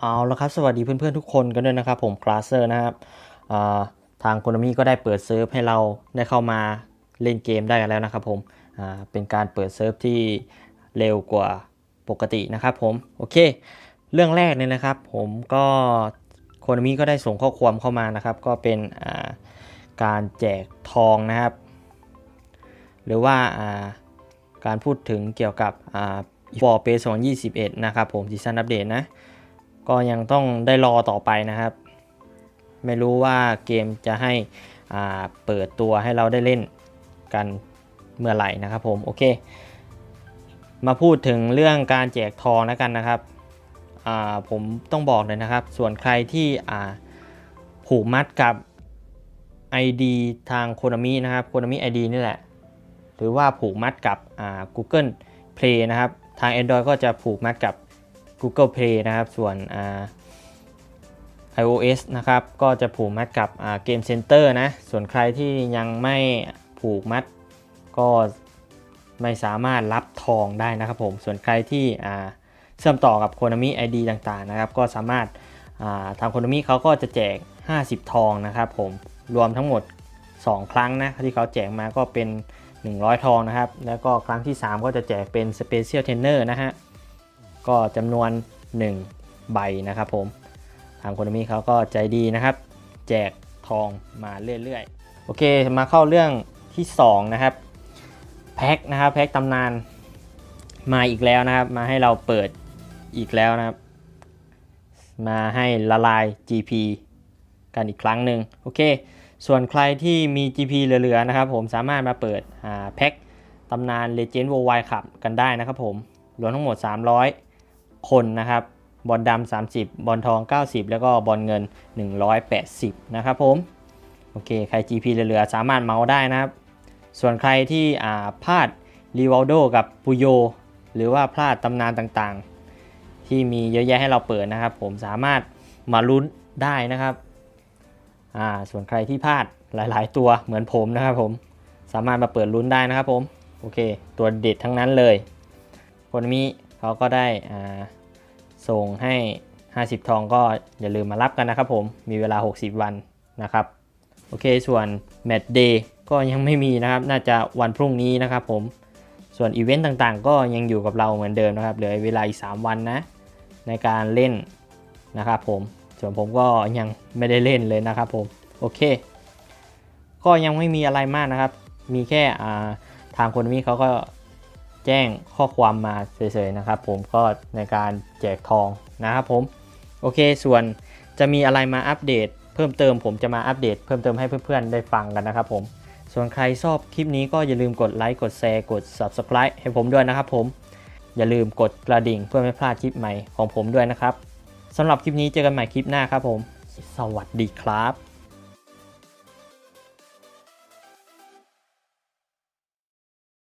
เอาละครับ สวัสดีเพื่อนๆทุกคนกันด้วยนะครับ ผมคลาสเซอร์นะครับาทางโคนามิก็ได้เปิดเซิร์ฟให้เราได้เข้ามาเล่นเกมได้กันแล้วนะครับผมเป็นการเปิดเซิร์ฟที่เร็วกว่าปกตินะครับผมโอเค เรื่องแรกเนี่ยนะครับ ผมก็โคนามิก็ได้ส่งข้อความเข้ามานะครับ ก็เป็นาการแจกทองนะครับ หรือว่าาการพูดถึงเกี่ยวกับฟอร์เปสองยี่สิบเอ็ดนะครับผมซีซันอัปเดตนะ ก็ยังต้องได้รอต่อไปนะครับ ไม่รู้ว่าเกมจะให้เปิดตัวให้เราได้เล่นกันเมื่อไหร่นะครับผมโอเค มาพูดถึงเรื่องการแจกทองแล้วกันนะครับผมต้องบอกเลยนะครับ ส่วนใครที่ผูกมัดกับ ID ทางโคนามินะครับโคนามิ ID นี่แหละ หรือว่าผูกมัดกับ Google Play นะครับ ทาง Android ก็จะผูกมัดกับ Google Play นะครับ ส่วน iOS นะครับ ก็จะผูกมัดกับอ่า Game Center นะ ส่วนใครที่ยังไม่ผูกมัดก็ไม่สามารถรับทองได้นะครับผม ส่วนใครที่เชื่อมต่อกับ Konami ID ต่างๆนะครับ ก็สามารถาทาง Konami เขาก็จะแจก 50 ทองนะครับผม รวมทั้งหมด 2 ครั้งนะที่เขาแจกมาก็เป็น 100 ทองนะครับ แล้วก็ครั้งที่ 3 ก็จะแจกเป็น Special Trainer นะฮะ ก็จำนวน 1 ใบนะครับผมทางโคนมิเขาก็ใจดีนะครับ แจกทองมาเรื่อยๆ โอเคมาเข้าเรื่องที่ 2 นะครับ แพ็คนะครับแพ็คตำนานมาอีกแล้วนะครับ มาให้เราเปิดอีกแล้วนะครับ มาให้ละลาย GP กันอีกครั้งหนึ่งโอเค ส่วนใครที่มี GP เหลือๆนะครับ ผมสามารถมาเปิดแพ็คตำนาน Legend Worldwide ขับกันได้นะครับผมรวมทั้งหมด 300 คนนะครับ บอลดำ30 บอลทอง 90 แล้วก็บอลเงิน 180 นะครับผม โอเค ใคร GP เหลือๆ สามารถเมาส์ได้นะครับ ส่วนใครที่อ่าพลาดรีว a ลโดกับปุโย หรือว่าพลาดตำนานต่างๆ ที่มีเยอะแยะให้เราเปิดนะครับ ผมสามารถมาลุ้นได้นะครับอ่าส่วนใครที่พลาดหลาย ๆ ตัวเหมือนผมนะครับผมสามารถมาเปิดลุ้นได้นะครับผม โอเค ตัวเด็ดทั้งนั้นเลยคนมี เขาก็ได้ส่งให้ 50 ทองก็อย่าลืมมารับกันนะครับผมมีเวลา 60 วันนะครับโอเคส่วนแมตช์เดย์ก็ยังไม่มีนะครับ น่าจะวันพรุ่งนี้นะครับผมส่วนอีเวนต์ต่างๆ ก็ยังอยู่กับเราเหมือนเดิมนะครับเหลือเวลาอีก 3 วันนะในการเล่นนะครับผมส่วนผมก็ยังไม่ได้เล่นเลยนะครับผมโอเค ก็ยังไม่มีอะไรมากนะครับ มีแค่ทางคนมีเขาก็ แจ้งข้อความมาเฉยๆนะครับ ผมก็ในการแจกทองนะครับผมโอเค ส่วนจะมีอะไรมาอัปเดต เพิ่มเติมผมจะมาอัปเดต เพิ่มเติมให้เพื่อนๆได้ฟังกันนะครับผมส่วนใครชอบคลิปนี้ก็อย่าลืมกดไลค์กดแชร์กด Subscribe ให้ผมด้วยนะครับผมอย่าลืมกดกระดิ่งเพื่อไม่พลาดคลิปใหม่ของผมด้วยนะครับสำหรับคลิปนี้เจอกันใหม่คลิปหน้าครับผม สวัสดีครับ